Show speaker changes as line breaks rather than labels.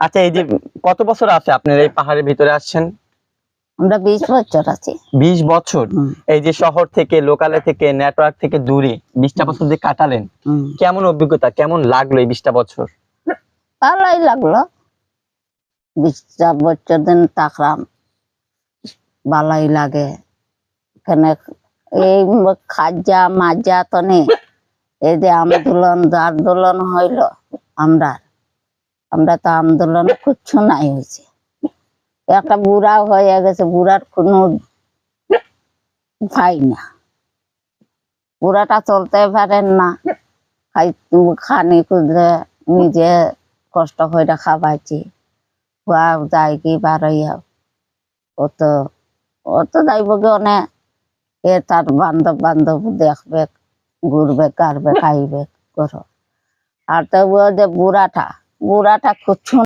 আচ্ছা এই যে কত বছর আছে আপনার এই পাহাড়ের ভিতরে আসছেন?
আমরা বিশ বছর আছি।
বিশ বছর? এই যে শহর থেকে লোকালে থেকে নেটওয়ার্ক থেকে দূরে বিশটা বছর যে কাটালেন কেমন অভিজ্ঞতা কেমন লাগল এই বিশটা বছর?
ভালোই লাগল। বিশটা বছর দিন থাকলাম। ভালোই লাগে। এখানে এই খাজা মাজা তো নেই এই যে আন্দোলন আন্দোলন হইল আমরা আমরা তো আন্দোলন কিচ্ছু নাই হয়েছে। একটা বুড়া হয়ে গেছে, বুড়ার কোনো ভাই না। বুড়াটা চলতে পারেন না। খানি খুঁজে নিজে কষ্ট করে খাবাইছি খুয়া যায় কি বারইয়া ও তো ও তো যাইব কি অনেক এ তার বান্ধব বান্ধব দেখবে, ঘুরবে, কারবে, খাইবে, করো। আর তো যে বুড়াটা বুড়াটা কিচ্ছু